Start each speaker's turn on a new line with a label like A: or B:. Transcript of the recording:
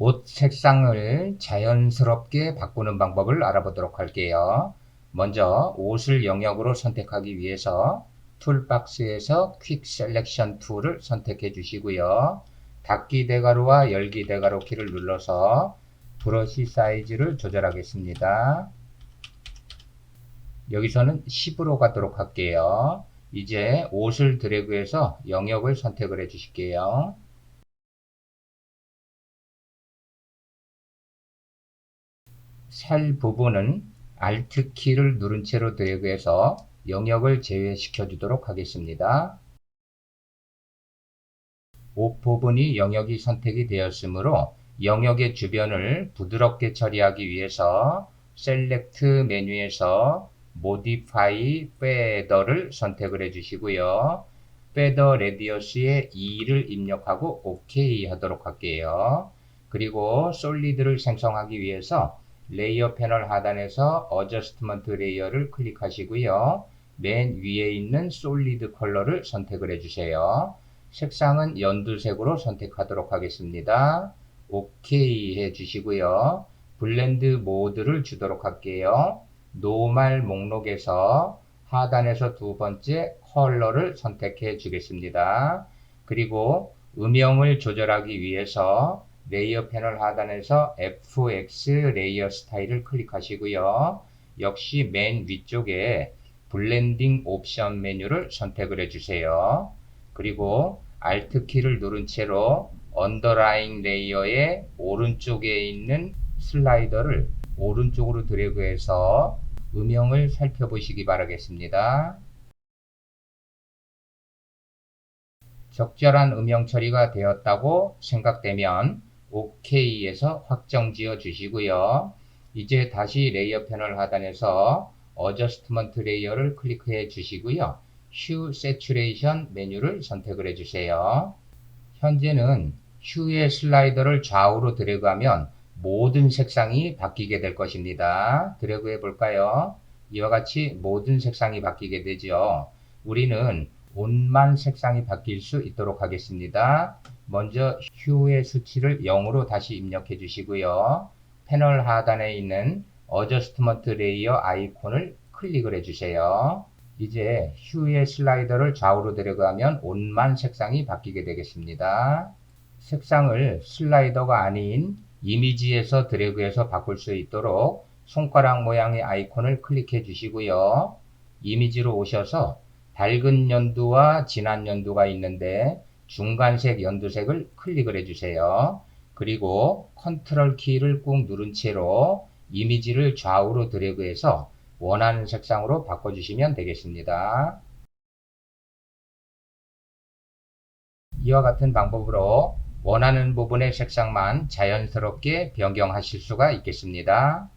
A: 옷 색상을 자연스럽게 바꾸는 방법을 알아보도록 할게요. 먼저 옷을 영역으로 선택하기 위해서 툴박스에서 퀵 셀렉션 툴을 선택해 주시고요. 닫기 대괄호와 열기 대괄호 키를 눌러서 브러쉬 사이즈를 조절하겠습니다. 여기서는 10으로 가도록 할게요. 이제 옷을 드래그해서 영역을 선택을 해 주실게요. 셀 부분은 Alt 키를 누른 채로 드래그해서 영역을 제외시켜 주도록 하겠습니다. 옷 부분이 영역이 선택이 되었으므로 영역의 주변을 부드럽게 처리하기 위해서 셀렉트 메뉴에서 Modify Feather를 선택을 해 주시고요. Feather Radius에 2를 입력하고 OK 하도록 할게요. 그리고 솔리드를 생성하기 위해서 레이어 패널 하단에서 어저스트먼트 레이어를 클릭하시고요. 맨 위에 있는 솔리드 컬러를 선택을 해주세요. 색상은 연두색으로 선택하도록 하겠습니다. OK 해주시고요. 블렌드 모드를 주도록 할게요. 노말 목록에서 하단에서 두 번째 컬러를 선택해 주겠습니다. 그리고 음영을 조절하기 위해서 레이어 패널 하단에서 FX 레이어 스타일을 클릭하시고요. 역시 맨 위쪽에 블렌딩 옵션 메뉴를 선택을 해주세요. 그리고 Alt 키를 누른 채로 언더라인 레이어의 오른쪽에 있는 슬라이더를 오른쪽으로 드래그해서 음영을 살펴보시기 바라겠습니다. 적절한 음영 처리가 되었다고 생각되면 OK에서 확정 지어 주시고요. 이제 다시 레이어 패널 하단에서 어저스트먼트 레이어를 클릭해 주시고요. 휴 세츄레이션 메뉴를 선택을 해 주세요. 현재는 휴의 슬라이더를 좌우로 드래그하면 모든 색상이 바뀌게 될 것입니다. 드래그 해 볼까요? 이와 같이 모든 색상이 바뀌게 되죠. 우리는 옷만 색상이 바뀔 수 있도록 하겠습니다. 먼저 휴의 수치를 0으로 다시 입력해 주시고요. 패널 하단에 있는 어저스트먼트 레이어 아이콘을 클릭을 해 주세요. 이제 휴의 슬라이더를 좌우로 데려가면 옷만 색상이 바뀌게 되겠습니다. 색상을 슬라이더가 아닌 이미지에서 드래그해서 바꿀 수 있도록 손가락 모양의 아이콘을 클릭해 주시고요. 이미지로 오셔서 밝은 연두와 진한 연두가 있는데 중간색 연두색을 클릭을 해주세요. 그리고 컨트롤 키를 꾹 누른 채로 이미지를 좌우로 드래그해서 원하는 색상으로 바꿔주시면 되겠습니다. 이와 같은 방법으로 원하는 부분의 색상만 자연스럽게 변경하실 수가 있겠습니다.